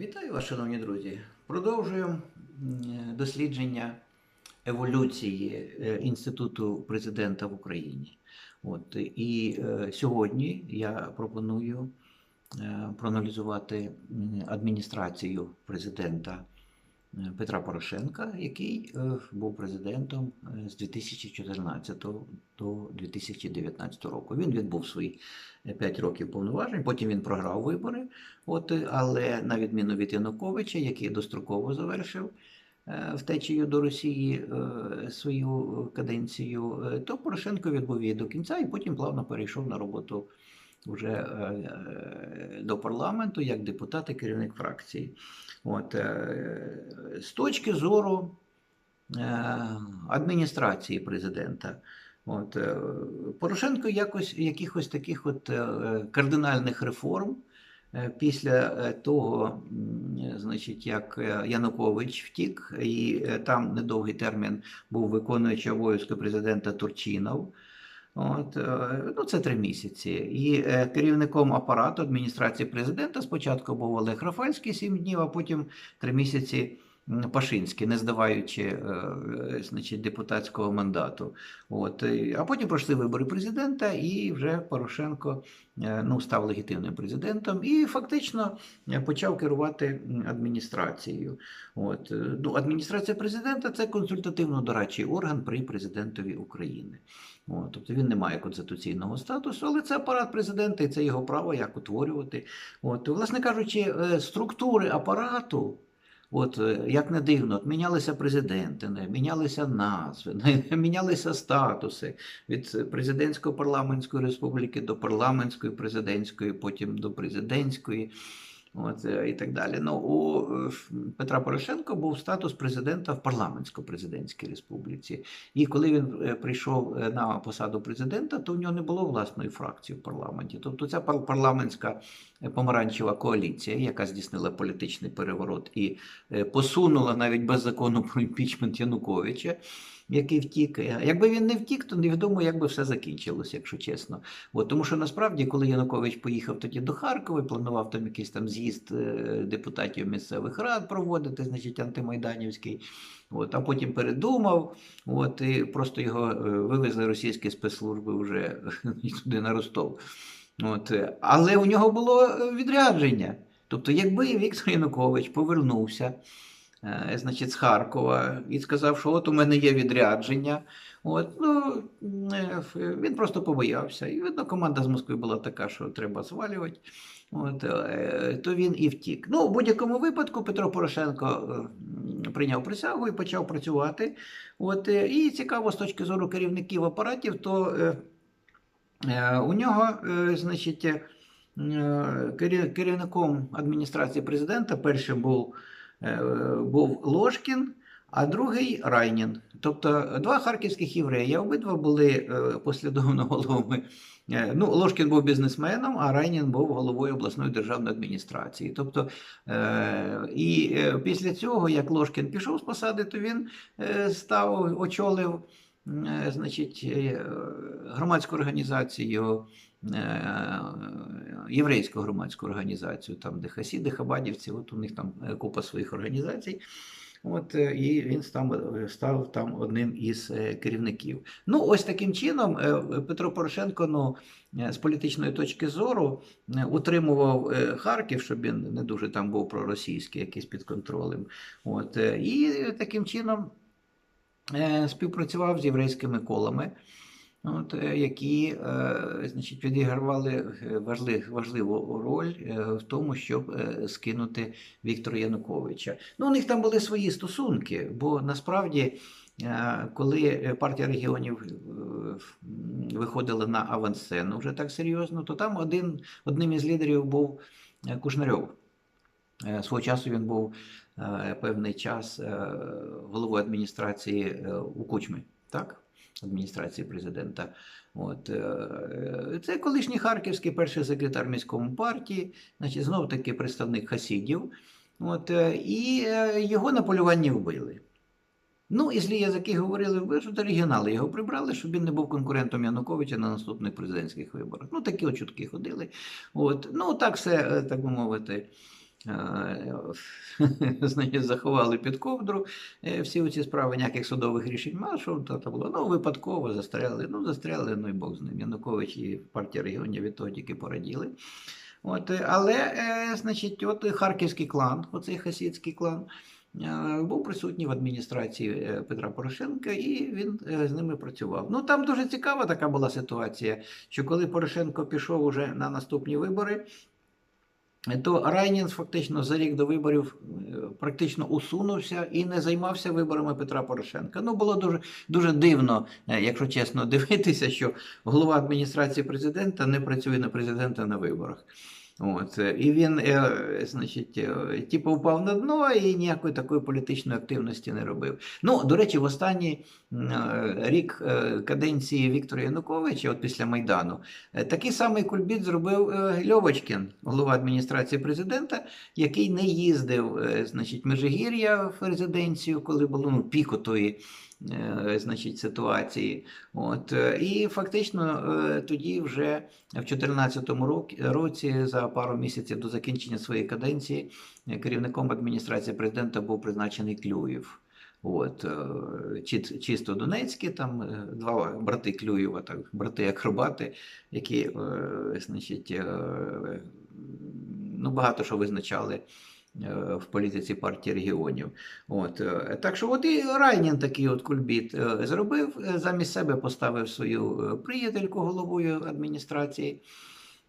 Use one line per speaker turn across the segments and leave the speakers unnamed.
Вітаю вас, шановні друзі. Продовжуємо дослідження еволюції е, інституту президента в Україні. От і е, сьогодні я пропоную е, проаналізувати адміністрацію президента е, Петра Порошенка, який е, був президентом е, з 2014 до 2019 року. Він відбув свої 5 років повноважень, потім він програв вибори. От, е, але на відміну від Януковича, який достроково завершив е, втечею до Росії е, свою каденцію, е, то Порошенко відбув її до кінця і потім плавно перейшов на роботу вже е, е, до парламенту як депутат і керівник фракції. От, е, з точки зору адміністрації президента. От, Порошенко якось якихось таких от кардинальних реформ після того, значить, як Янукович втік, і там недовгий термін був виконуючий обов'язки президента Турчинов. От, е, ну, це три місяці. І е, керівником апарату адміністрації президента спочатку був Олег Рафальський сім днів, а потім три місяці Пашинський, не здаваючи е, е, значить, депутатського мандату. От, е, а потім пройшли вибори президента, і вже Порошенко ну, став легітимним президентом і фактично почав керувати адміністрацією. От, ну, адміністрація президента це консультативно-дорадчий орган при президентові України. От, тобто він не має конституційного статусу, але це апарат президента і це його право як утворювати. От, власне кажучи, структури апарату. От е, як не дивно, от мінялися президенти, не, мінялися назви, не, мінялися статуси від президентської парламентської республіки до парламентської президентської, потім до президентської. От, е, і так далі. Ну, у е, Петра Порошенка був статус президента в парламентсько-президентській республіці. І коли він е, прийшов на посаду президента, то в нього не було власної фракції в парламенті. Тобто ця пар- парламентська помаранчева коаліція, яка здійснила політичний переворот і посунула навіть без закону про імпічмент Януковича. Який втік. Е, Якби він не втік, то невідомо, як би все закінчилося, якщо чесно. От, тому що насправді, коли Янукович поїхав тоді до Харкова, планував там якийсь там з'їзд е, депутатів місцевих рад проводити, значить, антимайданівський, от, а потім передумав, от, і просто його е, вивезли російські спецслужби вже туди на Ростов. От, але у нього було відрядження. Тобто, якби Віктор Янукович повернувся, значить, з Харкова і сказав, що от у мене є відрядження. От, ну, е, він просто побоявся. І видно, команда з Москви була така, що треба звалювати. От, е, то він і втік. Ну, в будь-якому випадку Петро Порошенко е, прийняв присягу і почав працювати. От, е, і цікаво, з точки зору керівників апаратів, то е, е, у нього, е, значить, е, керівником адміністрації президента першим був, е, був Ложкін, а другий Райнін. Тобто два харківських євреї, обидва були е, послідовно головами. Е, Ну, Ложкін був бізнесменом, а Райнін був головою обласної державної адміністрації. Тобто, е, і е, після цього, як Ложкін пішов з посади, то він е, став очолив е, значить, е, громадську організацію, е, єврейську громадську організацію, там, де хасіди, хабадівці, от у них там е, купа своїх організацій. От, е, і він став, е, став там одним із е, керівників. Ну, ось таким чином е, Петро Порошенко ну, е, з політичної точки зору е, утримував е, Харків, щоб він не дуже там був проросійський, якийсь під контролем. От, е, і таким чином е, співпрацював з єврейськими колами. От, е, які е, значить, відігравали е, важлив, важливу роль в тому, щоб скинути Віктора Януковича. Ну, у них там були свої стосунки, бо насправді, коли партія регіонів виходила на авансцену вже так серйозно, то там один, одним із лідерів був Кушнарьов. Свого часу він був певний час головою адміністрації у Кучми, так? Адміністрації президента. От, е, це колишній харківський перший секретар міському партії, значить, знов таки представник хасідів. От, е, і е, його на полюванні вбили. Ну, і злі язики говорили, що то регіонали його прибрали, щоб він не був конкурентом Януковича на наступних президентських виборах. Ну, такі от чутки ходили. От. Ну, так все, е, так би мовити, е, значить, заховали під ковдру е, всі ці справи, ніяких судових рішень що то, то було. Ну, випадково застряли. Ну, застряли, ну і Бог з ним. Янукович і партія регіонів від того тільки пораділи. От, е, але, е, значить, от харківський клан, оцей хасідський клан, е, був присутній в адміністрації е, Петра Порошенка, і він е, з ними працював. Ну там дуже цікава така була ситуація, що коли Порошенко пішов уже на наступні вибори, то Райнін фактично за рік до виборів е, практично усунувся і не займався виборами Петра Порошенка. Ну було дуже дуже дивно, е, якщо чесно, дивитися, що голова адміністрації президента не працює на президента на виборах. От, е, і він, е, значить, е, типу, впав на дно і ніякої такої політичної активності не робив. Ну, до речі, в останній рік каденції Віктора Януковича, от після Майдану, такий самий кульбіт зробив Льовочкін, голова адміністрації президента, який не їздив, значить, Межигір'я в резиденцію, коли було ну, пік отої значить, ситуації. От, е, і фактично е, тоді вже в 2014 році, за пару місяців до закінчення своєї каденції, е, керівником адміністрації президента був призначений Клюєв. От, е, чисто Донецькі, там е, два брати Клюєва, так, брати-акробати, які е, значить, е, ну, багато що визначали е, в політиці партії регіонів. От, е, так що от і Райнін такий от кульбіт е, зробив, е, замість себе поставив свою е, приятельку головою адміністрації.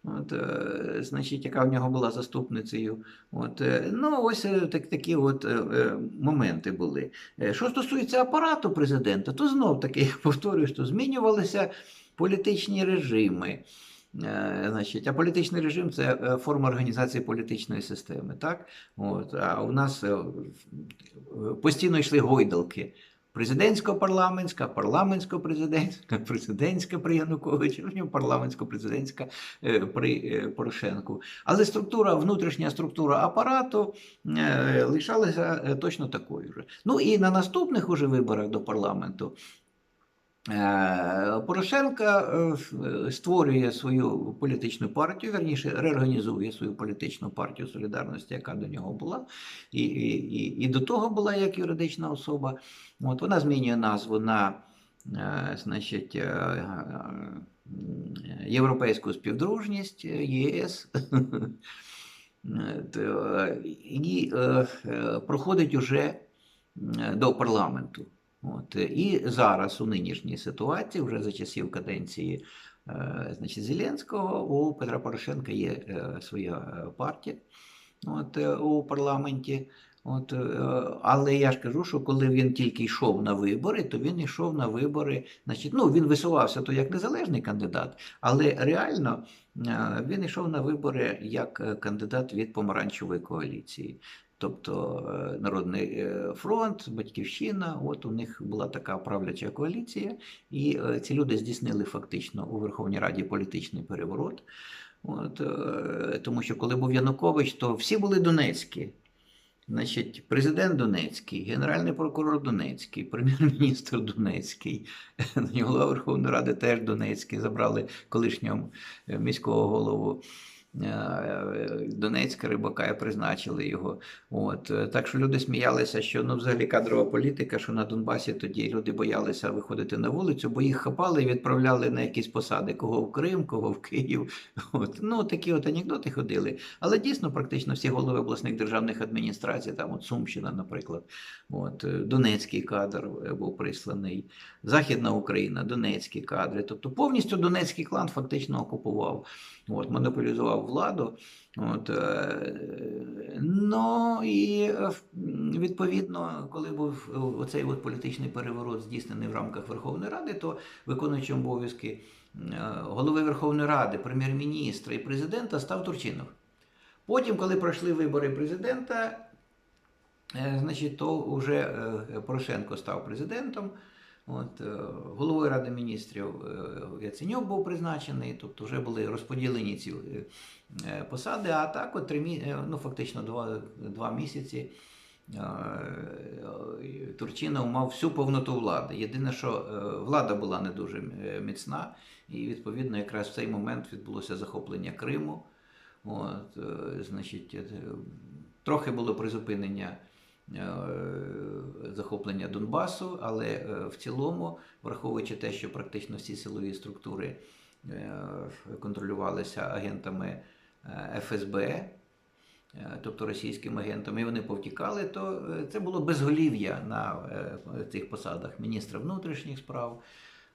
От, е, значить, яка в нього була заступницею. От, е, ну, ось е, так, такі от е, е, моменти були. Е, Що стосується апарату президента, то знов таки я повторюю, що змінювалися політичні режими. Е, Значить, а політичний режим це е, форма організації політичної системи. Так? От, а у нас е, постійно йшли гойдалки. Президентсько-парламентська, парламентсько-президентська, президентська при Януковичі, ну, парламентсько-президентська при Порошенку. Але структура, внутрішня структура апарату лишалася точно такою ж. Ну і на наступних уже виборах до парламенту Порошенка е, створює свою політичну партію, верніше реорганізує свою політичну партію солідарності, яка до нього була, і, і, і, до того була як юридична особа. От вона змінює назву на е, значить, е, е, Європейську співдружність е, ЄС. Е, І е, е, проходить уже е, до парламенту. От. е, І зараз у нинішній ситуації, вже за часів каденції е, значить, Зеленського, у Петра Порошенка є е, своя партія от, у парламенті. От, але я ж кажу, що коли він тільки йшов на вибори, то він йшов на вибори, значить, ну він висувався то як незалежний кандидат, але реально він йшов на вибори як кандидат від помаранчевої коаліції. Тобто е, Народний е, фронт, Батьківщина, от у них була така правляча коаліція, і е, ці люди здійснили фактично у Верховній Раді політичний переворот. От, тому що коли був Янукович, то всі були Донецькі. Значить, президент Донецький, генеральний прокурор Донецький, прем'єр-міністр Донецький, голова Верховної Ради теж Донецький, забрали колишнього міського голову Донецька Рибака призначили його. От. е, Так що люди сміялися, що ну, взагалі кадрова політика, що на Донбасі тоді люди боялися виходити на вулицю, бо їх хапали і відправляли на якісь посади, кого в Крим, кого в Київ. От. Ну, такі от анекдоти ходили. Але дійсно практично всі голови обласних державних адміністрацій, там от Сумщина, наприклад, от, е, Донецький кадр е, був присланий, Західна Україна, Донецькі кадри. Тобто повністю Донецький клан фактично окупував, от, монополізував владу. От, е, ну і е, відповідно, коли був е, оцей от політичний переворот здійснений в рамках Верховної Ради, то виконуючим обов'язки голови Верховної Ради, прем'єр-міністра і президента став Турчинов. Потім, коли пройшли вибори президента, значить, то вже Порошенко став президентом. От, е, головою Ради міністрів е, Яценюк був призначений, тобто вже були розподілені ці е, посади, а так от три, ну, фактично два, два місяці Турчинов мав всю повноту влади. Єдине, що влада була не дуже міцна, і відповідно якраз в цей момент відбулося захоплення Криму. От, значить, Трохи було призупинення захоплення Донбасу, але е, в цілому, враховуючи те, що практично всі силові структури е, контролювалися агентами е, ФСБ, е, тобто російськими агентами, і вони повтікали, то е, це було безголів'я на е, цих посадах міністра внутрішніх справ,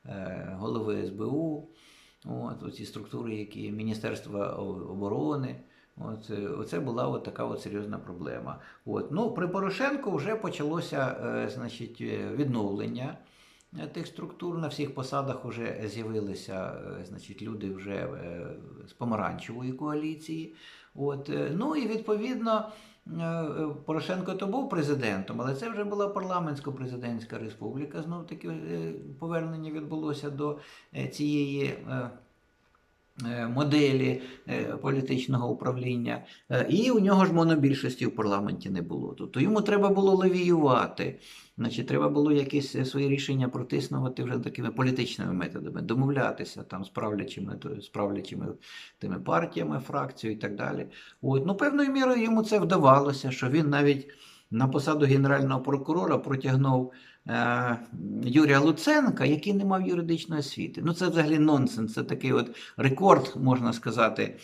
е, голови СБУ, от, оці структури, які Міністерства оборони. От, е, оце була от така от серйозна проблема. От. Ну, при Порошенку вже почалося е, значить, е, відновлення е, тих структур. На всіх посадах вже з'явилися е, значить, люди вже е, з помаранчевої коаліції. От. Ну і відповідно. Порошенко то був президентом, але це вже була парламентсько-президентська республіка. Знов таки повернення відбулося до цієї моделі е, політичного управління. Е, І у нього ж монобільшості в парламенті не було. Тобто йому треба було левіювати. Значить, треба було якісь е, свої рішення протиснувати вже такими політичними методами, домовлятися там з правлячими, з правлячими тими партіями, фракцією і так далі. От. Ну, певною мірою йому це вдавалося, що він навіть на посаду генерального прокурора протягнув е, Юрія Луценка, який не мав юридичної освіти. Ну, це взагалі нонсенс. Це такий от рекорд, можна сказати,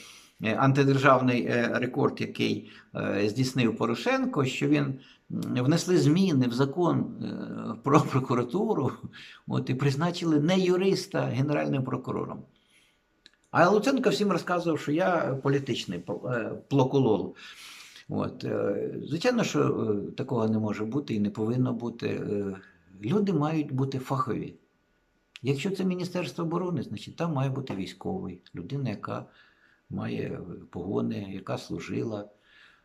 е, антидержавний е, рекорд, який е, здійснив Порошенко, що він внесли зміни в закон про прокуратуру от, і призначили не юриста генеральним прокурором. А Луценко всім розказував, що я політичний пл- плоколол. От, е, звичайно, що е, такого не може бути і не повинно бути. Е, Люди мають бути фахові. Якщо це Міністерство оборони, значить там має бути військовий, людина, яка має погони, яка служила.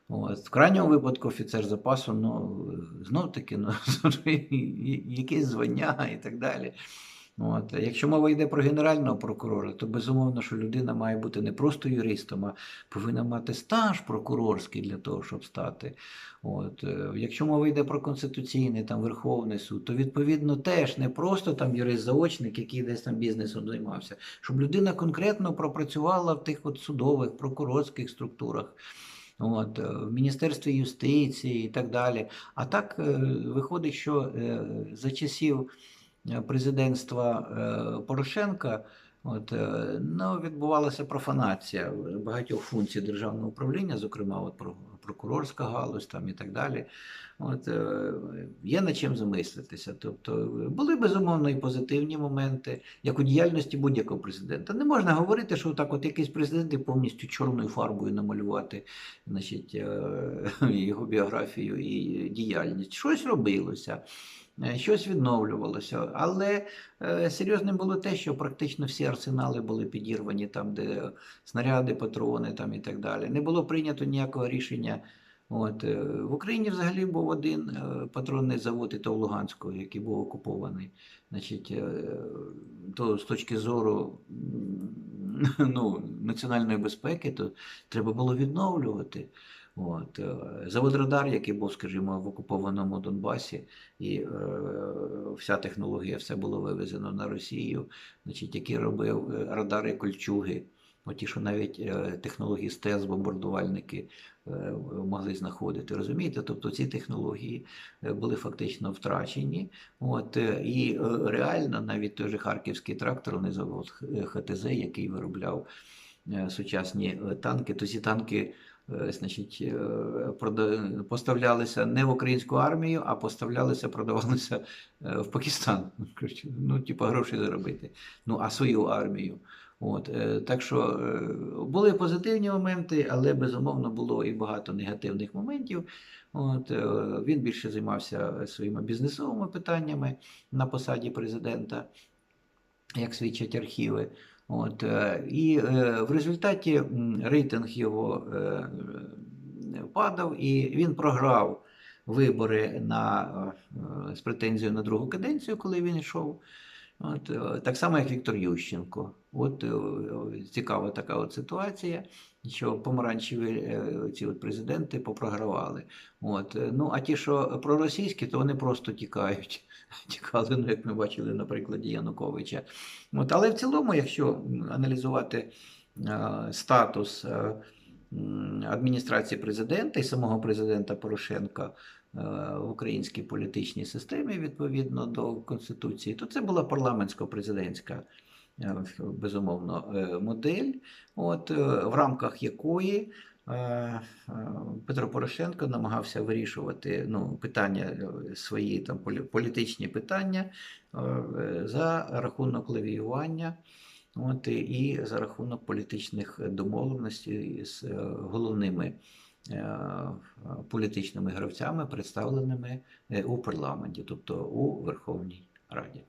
От. В крайньому випадку офіцер запасу, ну, знов таки, ну, якесь звання і так далі. От. Якщо мова йде про генерального прокурора, то безумовно, що людина має бути не просто юристом, а повинна мати стаж прокурорський для того, щоб стати. От. е, Якщо мова йде про конституційний там Верховний суд, то відповідно теж не просто там юрист-заочник, який десь там бізнесом займався, щоб людина конкретно пропрацювала в тих от судових, прокурорських структурах. От, е, в Міністерстві юстиції і так далі. А так е, виходить, що за часів президентства е, Порошенка. От, е, ну, відбувалася профанація багатьох функцій державного управління, зокрема от, про- прокурорська галузь там, і так далі. От, е, є над чим замислитися. Тобто були безумовно і позитивні моменти, як у діяльності будь-якого президента. Не можна говорити, що так от якийсь президент і повністю чорною фарбою намалювати значить, е, його біографію і діяльність. Щось робилося. е, Щось відновлювалося, але е, серйозним було те, що практично всі арсенали були підірвані там, де снаряди, патрони там і так далі. Не було прийнято ніякого рішення. От, е, в Україні взагалі був один е, патронний завод, і то в Луганську, який був окупований. Значить, е, то з точки зору ну, національної безпеки, то треба було відновлювати. От, завод Радар, який був, скажімо, в окупованому Донбасі, і е, вся технологія, все було вивезено на Росію, значить, який робив радари кольчуги. Оті, що навіть е, технології СТЕС, бомбардувальники е, могли знаходити. Розумієте? Тобто ці технології е, були фактично втрачені. От, і реально навіть той же харківський тракторний завод ХТЗ, який виробляв сучасні танки, то ці танки. Значить, поставлялися не в українську армію, а поставлялися, продавалися в Пакистан. Ну, типа гроші заробити. Ну, а свою армію. От, е, так що е, були позитивні моменти, але безумовно було і багато негативних моментів. От, е, він більше займався своїми бізнесовими питаннями на посаді президента, як свідчать архіви. От, і в результаті рейтинг його падав, і він програв вибори на, з претензією на другу каденцію, коли він йшов. От, е, так само, як Віктор Ющенко. От е, е, цікава така от ситуація, що помаранчеві ці от президенти попрогравали. От, ну, а ті, що проросійські, то вони просто тікають. Тікали, ну, як ми бачили на прикладі Януковича. От, але в цілому, якщо аналізувати е, статус м, адміністрації президента і самого президента Порошенка в українській політичній системі відповідно до Конституції, то це була парламентсько-президентська е, безумовно е, модель, от, е, в рамках якої е, е, Петро Порошенко намагався вирішувати ну, питання е, свої там політичні питання е, за рахунок лавіювання. От, і за рахунок політичних домовленостей з е, головними е, політичними гравцями, представленими е, у парламенті, тобто у Верховній Раді.